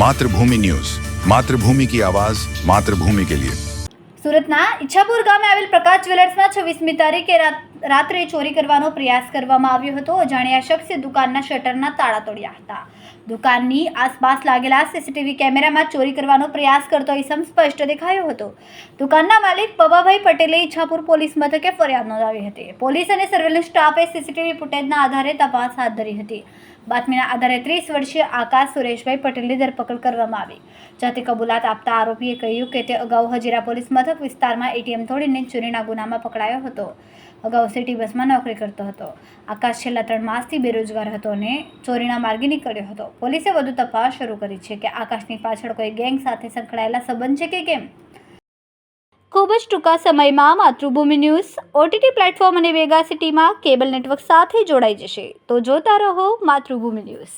Mathrubhumi news. Mathrubhumi કી આવાઝ માતૃભૂમિ કે લિયે. સુરતના ઈચ્છાપુર ગામે આવેલ પ્રકાશ જ્વેલર્સમાં છવ્વીસમી તારીખે રાત રાત્રે ચોરી કરવાનો પ્રયાસ કરવામાં આવ્યો હતો. અજાણ્યા શખ્સે દુકાનના શટરના તાળા તોડ્યા હતા. દુકાનની આસપાસ લાગેલા સીસીટીવી કેમેરામાં ચોરી કરવાનો પ્રયાસ કરતો ઇસમ સ્પષ્ટ દેખાયો હતો. દુકાનના માલિક પવાભાઈ પટેલે ઈચ્છાપુર પોલીસ મથકે ફરિયાદ નોંધાવી હતી. પોલીસ અને સર્વેલન્સ સ્ટાફે સીસીટીવી ફૂટેજના આધારે તપાસ હાથ ધરી હતી. બાતમીના આધારે ત્રીસ વર્ષીય આકાશ સુરેશભાઈ પટેલની ધરપકડ કરવામાં આવી. જાતે કબૂલાત આપતા આરોપીએ કહ્યું કે તે અગાઉ હજીરા પોલીસ મથક વિસ્તારમાં એટીએમ તોડીને ચોરીના ગુનામાં પકડાયો હતો. અગાઉ સિટી બસમાં નોકરી કરતો હતો. આકાશ છેલ્લા ત્રણ માસથી બેરોજગાર હતો અને ચોરીના માર્ગે નીકળ્યો હતો. પોલીસે વધુ તપાસ શરૂ કરી છે કે આકાશની પાછળ કોઈ ગેંગ સાથે સંકળાયેલા સંબંધ છે કે કેમ? ખૂબ જ ટૂંકા સમયમાં માતૃભૂમિ ન્યૂઝ, ઓટીટી પ્લેટફોર્મ અને વેગા સિટીમાં કેબલ નેટવર્ક સાથે જોડાઈ જશે. તો જોતા રહો માતૃભૂમિ ન્યૂઝ.